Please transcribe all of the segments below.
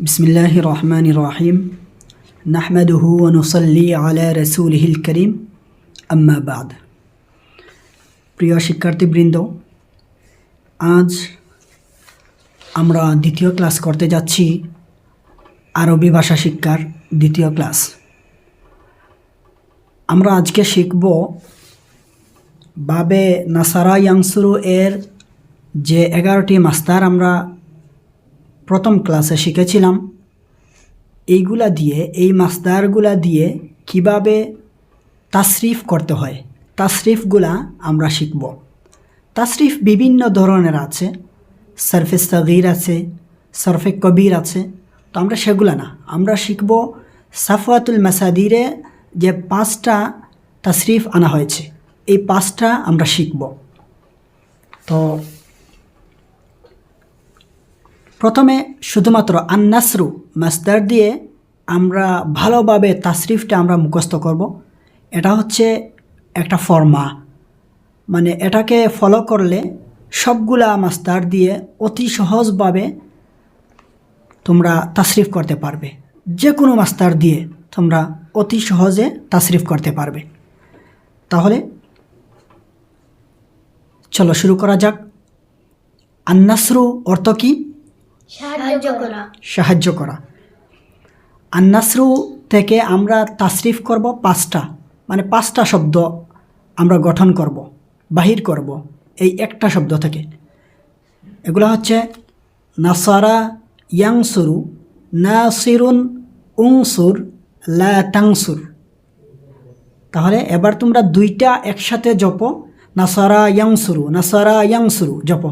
بسم الله الرحمن الرحيم نحمده ونصلي على رسوله الكريم أما بعد প্রিয় শিক্ষার্থীবৃন্দ আজ আমরা দ্বিতীয় ক্লাস করতে যাচ্ছি আরবি ভাষা শিক্ষার দ্বিতীয় ক্লাস আমরা আজকে শিখব বাবে নাসারা ইয়াংসুরু এর যে এগারোটি মাস্টার আমরা প্রথম ক্লাসে শিখেছিলাম। এইগুলা দিয়ে, এই মাসদারগুলা দিয়ে কীভাবে তাসরিফ করতে হয়, তাসরিফগুলা আমরা শিখব। তাসরিফ বিভিন্ন ধরনের আছে। সারফে সগির আছে, সরফে কবির আছে, তো আমরা সেগুলা না। আমরা শিখব সাফওয়াতুল মাসাদিরে যে পাঁচটা তাসরিফ আনা হয়েছে। এই পাঁচটা আমরা শিখব। তো প্রথমে শুধুমাত্র আন্নাসরু মাস্টার দিয়ে আমরা ভালোভাবে তাসরিফটা আমরা মুখস্থ করব। এটা হচ্ছে একটা ফর্মা। মানে এটাকে ফলো করলে সবগুলা মাস্টার দিয়ে অতি সহজভাবে তোমরা তাসরিফ করতে পারবে। যে কোনো মাস্টার দিয়ে তোমরা অতি সহজে তাসরিফ করতে পারবে। তাহলে চলো শুরু করা যাক। আন্নাসরু অর্থ কী? সাহায্য করা। সাহায্য করা। আন্নাসরু থেকে আমরা তাসরিফ করব পাঁচটা মানে পাঁচটা শব্দ আমরা গঠন করব বাহির করব এই একটা শব্দ থেকে। এগুলো হচ্ছে নাসারা ইয়াংসুরু নাসিরুন উংসুর লা তাংসুর। তাহলে এবার তোমরা দুইটা একসাথে জপো নাসারা ইয়াংসুরু নাসারা ইয়াংসুরু জপো।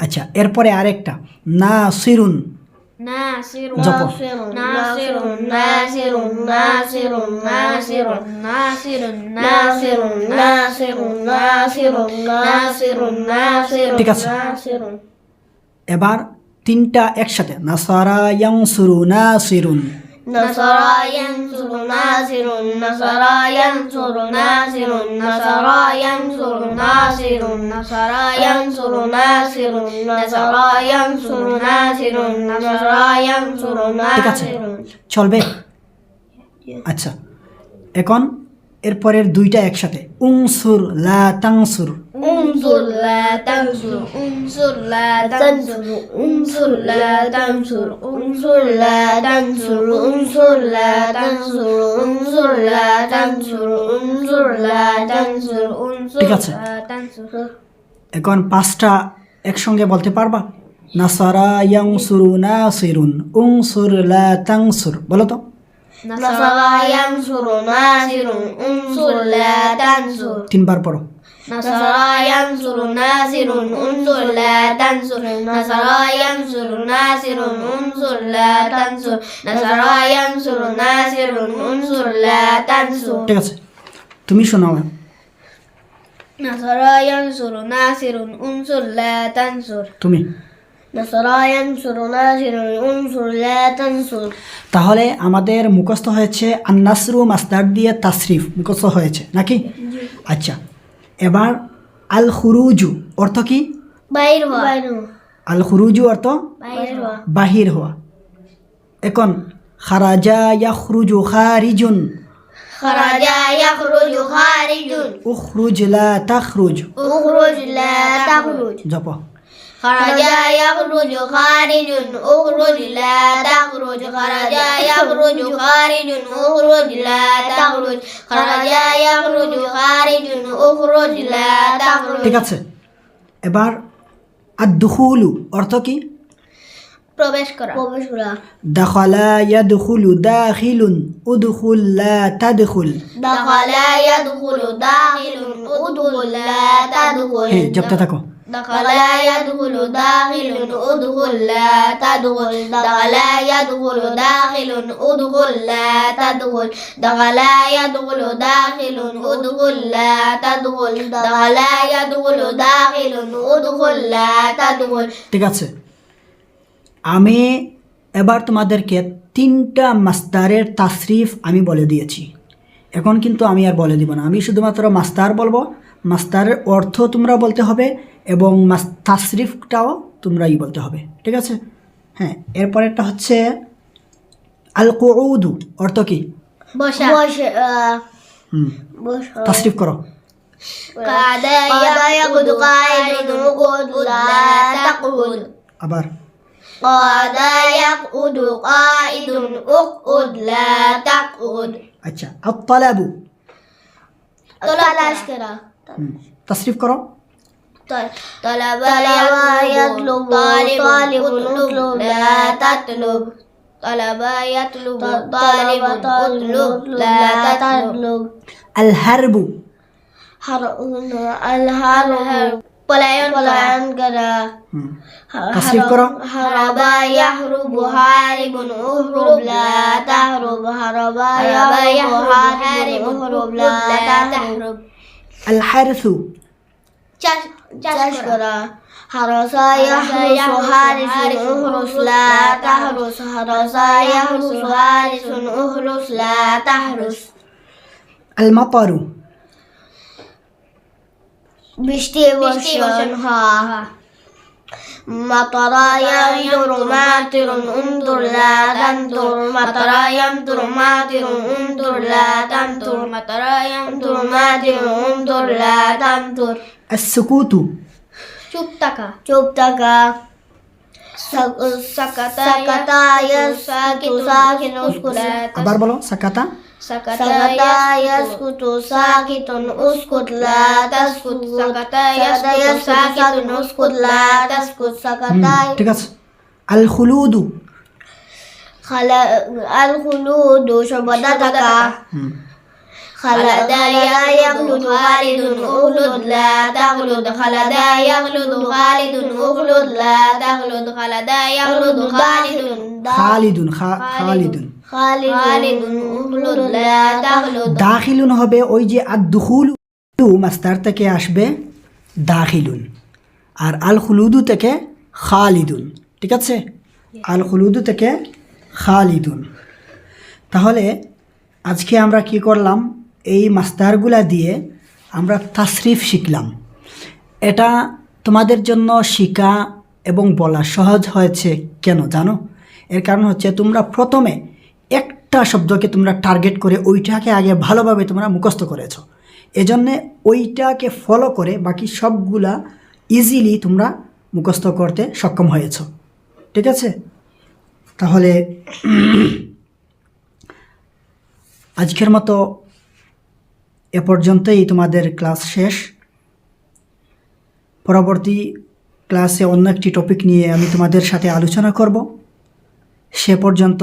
আচ্ছা এরপরে আরেকটা না সিরুন ঠিক আছে এবার তিনটা একসাথে নাসারা ইয়াং সুরু না সিরুন نصر ينصر ناصر نصر ينصر ناصر نصر ينصر ناصر نصر ينصر ناصر نصر ينصر ناصر نصر ينصر ঠিক আছে ناصر চলবে আচ্ছা এখন এরপরের দুইটা একসাথে উংসুর লা তাংসুর انظر لا تنظر انظر لا تنظر انظر لا تنظر انظر لا تنظر انظر لا تنظر انظر لا تنظر انظر لا تنظر انظر ঠিক আছে। لا تنظر এখন পাঁচটা একসঙ্গে বলতে পারবা নাসারা ইয়াংসুরু নাসিরুন উংসুর লা তাংসুর বলো তো نصر ينصر ناصر انصر لا تنصر তিনবার পড়ো نصر ينصر ناصر انصر لا تنصر نصر ينصر ناصر انصر لا تنصر نصر ينصر ناصر انصر لا تنصر ঠিক আছে তুমি শোনাও نصر ينصر ناصر انصر لا تنصر তুমি نصر ينصر ناصر انصر لا تنصر তাহলে আমাদের মুখস্থ হয়েছে আন্নাসরু মাস্তার দিয়ে তাসরিফ মুখস্থ হয়েছে নাকি আচ্ছা এবার আল খুরুজু অর্থ কি? বাহির হওয়া। আল খুরুজু অর্থ? বাহির হওয়া। এখন খারাজা ইয়াখরুজু খারিজুন। খারাজা ইয়াখরুজু খারিজুন। উখরুজ লা তাখরুজ। উখরুজ লা তাখরুজ। জপ। خرج يخرج خارج اخرج لا تخرج خرج يخرج خارج اخرج لا تخرج خرج يخرج خارج اخرج لا تخرج ঠিক আছে এবার আদুখুলু অর্থ কি প্রবেশ করা প্রবেশ করা দাখালা ইয়াদখুলু দাখিলুন উদখুল লা তাদখুল دخل يدخل داخل ادخل لا تدخل হ্যাঁ জপতে থাকো دخل يدخل داخل ادخل لا تدخل دخل يدخل داخل ادخل لا تدخل دخل يدخل داخل ادخل لا تدخل دخل يدخل داخل ادخل لا تدخل ঠিক আছে আমি এবার তোমাদেরকে তিনটা মাস্তারের তাসরিফ আমি বলে দিয়েছি এখন কিন্তু আমি আর বলে দিব না আমি শুধুমাত্র মাস্তার বলবো মাস্তারের অর্থ তোমরা বলতে হবে এবং তাসরিফটাও তোমরাই বলতে হবে। ঠিক আছে? হ্যাঁ এরপরেরটা হচ্ছে আল কৌধু অর্থ কি? তাসরিফ করো। আবার। আচ্ছা আব তলাবু তলাশ তাসরিফ করো طلب يطلب طالب اطلب لا تطلب طلب يطلب طالب اطلب لا تطلب আল হারবু الهرب পলায়ন পলায়ন করা হুম তাসরিফ করো هرب يهرب هارب اهرب لا تهرب هرب يهرب هارب اهرب لا تهرب الحرث جشكرة, جشكرة. حرس يحرس حارس أهرس لا تحرس. حرس يحرس حارس أهرس لا تحرس. المطر. بشتي وشنها বর্ষণ হওয়া مطر يمطر ماطر انظر لا تمطر مطر يمطر ماطر انظر لا تمطر مطر يمطر ماطر انظر لا تمطر السكوت চুপ থাকা চুপ থাকা সাকাতা সাকাতা ইয়াসকুতু সাকিন উসকুত আবার বলো সাকাতা সাকাতা ইয়াসকুতু সাকিতুন উসকুত লা তাসকুত সাকাতা ইয়াসকুতু সাকিতুন উসকুত লা তাসকুত হুম, সাকাতা ঠিক আছে আল খুলুদু খালা আল খুলুদু সর্বদা থাকা হুম, خلد يغلد خالد اغلد لا تغلد خلد يغلد خالد اغلد لا تغلد خلد يغلد خالد খালিদুন খা- খালিদুন خالد خالد اغلد لا تغلد দাখিলুন হবে ওই যে আদুহুল মাস্তার থেকে আসবে দাখিলুন। আর আল খুলুদু থেকে খালিদুন। ঠিক আছে? আল খুলুদু থেকে খালিদুন। তাহলে আজকে আমরা কি করলাম? এই মাস্তারগুলা দিয়ে আমরা তাসরিফ শিখলাম। এটা তোমাদের জন্য শিখা এবং বলা সহজ হয়েছে কেন জানো? এর কারণ হচ্ছে তোমরা প্রথমে একটা শব্দকে তোমরা টার্গেট করে ওইটাকে আগে ভালোভাবে তোমরা মুখস্থ করেছ। এজন্যে ওইটাকে ফলো করে বাকি সবগুলা ইজিলি তোমরা মুখস্থ করতে সক্ষম হয়েছ। ঠিক আছে? তাহলে আজকের মতো এ পর্যন্তই তোমাদের ক্লাস শেষ। পরবর্তী ক্লাসে অন্য একটি টপিক নিয়ে আমি তোমাদের সাথে আলোচনা করব। সে পর্যন্ত